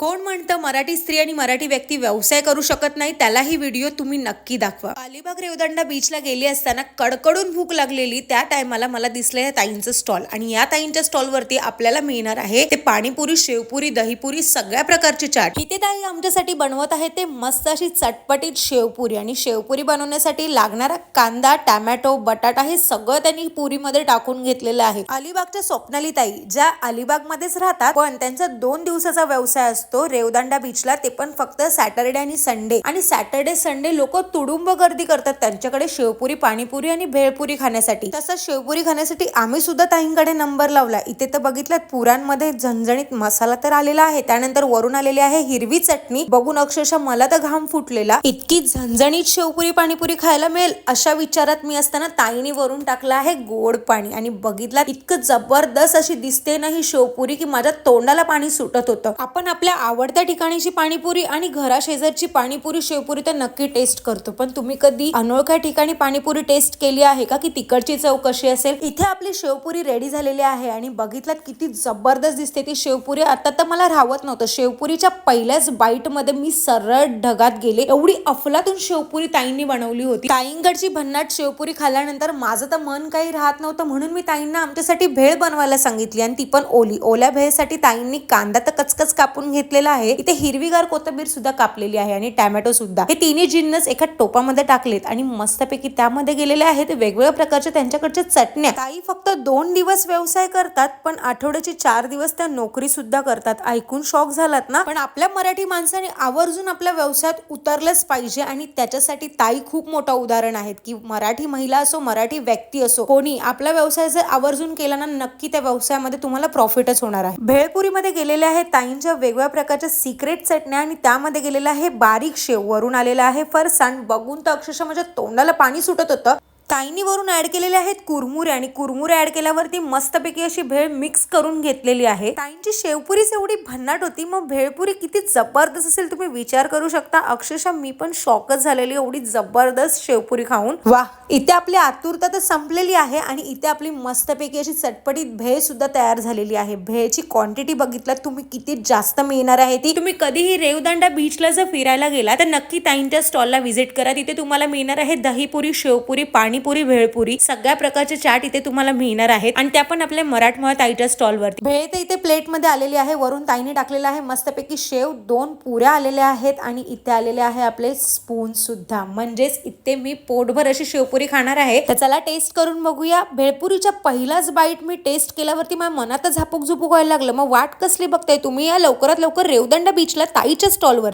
कोण म्हणतं मराठी स्त्री आणि मराठी व्यक्ती व्यवसाय करू शकत नाही त्यालाही व्हिडिओ तुम्ही नक्की दाखवा. अलिबाग रेवदंडा बीचला गेली असताना कडकडून भूक लागलेली त्या टायमाला मला दिसलं या ताईंचं स्टॉल आणि या ताईंच्या स्टॉलवरती आपल्याला मिळणार आहे ते पाणीपुरी शेवपुरी दहीपुरी सगळ्या प्रकारचे चाट. इथे ताई आमच्यासाठी बनवत आहे ते मस्त अशी चटपटीत शेवपुरी आणि शेवपुरी बनवण्यासाठी लागणारा कांदा टॅमॅटो बटाटा हे सगळं त्यांनी पुरीमध्ये टाकून घेतलेलं आहे. अलिबागच्या स्वप्नाली ताई ज्या अलिबागमध्येच राहतात पण त्यांचा दोन दिवसाचा व्यवसाय असतो. रेवदांडा बीचला ते पण फक्त सॅटरडे आणि संडे आणि सॅटरडे संडे लोक तुडुंब गर्दी करतात. त्यांच्याकडे शेवपुरी पाणीपुरी आणि भेळपुरी खाण्यासाठी. तसंच शेवपुरी खाण्यासाठी आम्ही सुद्धा ताईंकडे नंबर लावला. इथे तर बघितलं पुरांमध्ये झणझणीत मसाला तर आलेला आहे. त्यानंतर वरून आलेली आहे हिरवी चटणी. बघून अक्षरशः मला तर घाम फुटलेला. इतकी झणझणीत शेवपुरी पाणीपुरी खायला मिळेल अशा विचारात मी असताना ताईने वरून टाकला आहे गोड पाणी. आणि बघितला इतकं जबरदस्त अशी दिसते ना ही शेवपुरी की माझ्या तोंडाला पाणी सुटत होतं. आपण आपल्या आवडत्या ठिकाणीची पाणीपुरी आणि घराशेजारची पाणीपुरी शेवपुरी तर नक्की टेस्ट करतो. पण तुम्ही कधी अनोळख्या ठिकाणी पाणीपुरी टेस्ट केली आहे का? की तिकडची चव कशी असेल? इथे आपली शेवपुरी रेडी झालेली आहे आणि बघितलं किती जबरदस्त दिसते ती शेवपुरी. आता तर मला राहवत नव्हतं. शेवपुरीच्या पहिल्याच बाईटमध्ये मी सरळ ढगात गेले. एवढी अफलातून शेवपुरी ताईंनी बनवली होती. ताईंकडची भन्नाट शेवपुरी खाल्ल्यानंतर माझं तर मन काही राहत नव्हतं. म्हणून मी ताईंना आमच्यासाठी भेळ बनवायला सांगितली आणि ती पण ओली. ओल्या भेळसाठी ताईंनी कांदा तर कचकच कापून घेतलेला आहे. इथे हिरवीगार कोथिंबीर सुद्धा कापलेली आहे आणि टॅमॅटो सुद्धा. हे तिन्ही जिन्नस एका टोपामध्ये टाकलेत आणि मस्तपैकी त्यामध्ये गेलेले आहेत वेगवेगळ्या प्रकारच्या त्यांच्याकडच्या चटण्या. ताई फक्त दोन दिवस व्यवसाय करतात पण आठवड्याचे चार दिवस त्या नोकरी सुद्धा करतात. ऐकून शॉक झालात ना? पण आपल्या मराठी माणसाने आवर्जून आपल्या व्यवसायात उतरलंच पाहिजे आणि त्याच्यासाठी ताई खूप मोठं उदाहरण आहेत की मराठी महिला असो मराठी व्यक्ती असो कोणी आपला व्यवसाय जर आवर्जून केला ना नक्की त्या व्यवसायामध्ये तुम्हाला प्रॉफिटच होणार आहे. भेळपुरीमध्ये गेलेले आहेत ताईंच्या वेगवेगळ्या प्रकारच्या सिक्रेट चटण्या आणि त्यामध्ये गेलेलं आहे बारीक शेव. वरून आलेला आहे फरसाण. बघून तर अक्षरशः माझ्या तोंडाला पाणी सुटत होतं. ताईनी वरून ऍड केलेले आहेत कुरमुरे आणि कुरमुरे ऍड केल्यावरती मस्तपैकी अशी भेळ मिक्स करून घेतलेली आहे. ताईंची शेवपुरीच एवढी भन्नाट होती मग भेळपुरी किती जबरदस्त असेल तुम्ही विचार करू शकता. अक्षरशः मी पण शॉकच झालेली एवढी जबरदस्त शेवपुरी खाऊन. वा इथे आपली आतुरता तर संपलेली आहे आणि इथे आपली मस्तपैकी अशी चटपटीत भेळ सुद्धा तयार झालेली आहे. भेळची क्वांटिटी बघितलं तुम्ही किती जास्त मिळणार आहे ती. तुम्ही कधीही रेवदंडा बीचला जर फिरायला गेला तर नक्की ताईंच्या स्टॉलला व्हिजिट करा. तिथे तुम्हाला मिळणार आहे दहीपुरी शेवपुरी पाणीपुरी भेळपुरी सगळ्या प्रकारचे चाट इथे तुम्हाला मिळणार आहेत. आणि त्या पण आपल्या मराठमोळ्या ताईच्या स्टॉलवरती. भेळ तर इथे प्लेटमध्ये आलेली आहे. वरून ताईने टाकलेला आहे. मस्तपैकी शेव दोन पुऱ्या आलेल्या आहेत आणि इथे आलेले आहे आपले स्पून सुद्धा. म्हणजेच इथे मी पोटभर अशी शेवपुरी खाणार आहे. तर चला टेस्ट करून बघूया. भेळपुरीच्या पहिलाच बाईट मी टेस्ट केल्यावरती माझ्या मनात झापूक झुपूक व्हायला लागलं. मग वाट कसली बघताय तुम्ही? या लवकरात लवकर रेवदंड बीचला ताईच्या स्टॉलवर